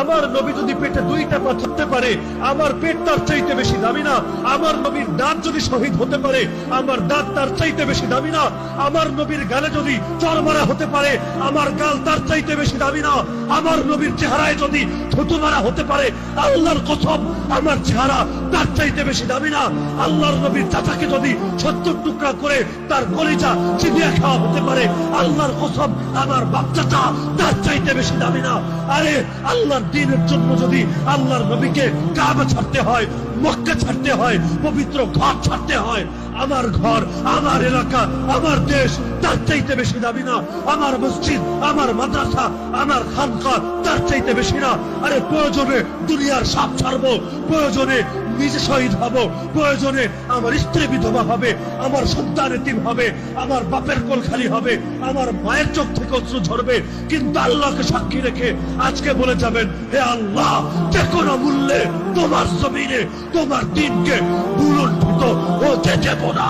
আমার নবী যদি পেটে দুইটা পা থাকতে পারে, আমার পেট তার চাইতে বেশি দামি না। আমার নবীর দাঁত যদি শহীদ হতে পারে, আমার দাঁত তার চাইতে বেশি দামি না। আমার নবীর গালে যদি চর মারা হতে পারে, আমার গাল তার চাইতে বেশি দামি না। আমার নবীর চেহারায় যদি থুতু মারা হতে পারে, আল্লাহর কসম, আমার চেহারা তার চাইতে বেশি দামি না। আল্লাহর নবীর চাচাকে যদি সত্তর টুকরা করে তার কলিজা চিবিয়া খাওয়া হতে পারে, আল্লাহর কসম, আমার বাচ্চাটা তার চাইতে বেশি দামি না। আরে আল্লাহর দিনের জন্য যদি আল্লাহর নবীকে কাবা ছাড়তে হয়, মক্কা ছাড়তে হয়, পবিত্র ঘর ছাড়তে হয়, আমার ঘর, আমার এলাকা, আমার দেশ, তার চাইতে বেশি দাবি না। আমার মসজিদ, আমার মাদ্রাসা, আমার খানকা, তার চাইতে বেশি না। আরে প্রয়োজনে দুনিয়ার সাপ ছাড়বো, প্রয়োজনে নিজে শহীদ হব। প্রয়োজনে আমার স্ত্রী বিধবা হবে, আমার সন্তান এতিম হবে, আমার বাপের কোল খালি হবে, আমার মায়ের চোখ থেকে অশ্রু ঝরবে। কিন্তু আল্লাহকে সাক্ষী রেখে আজকে বলে যাবেন, হে আল্লাহ যে কোনো মূল্যে তোমার জমিনে, তোমার দিনকে বুলন্ডিত হতে দেব না।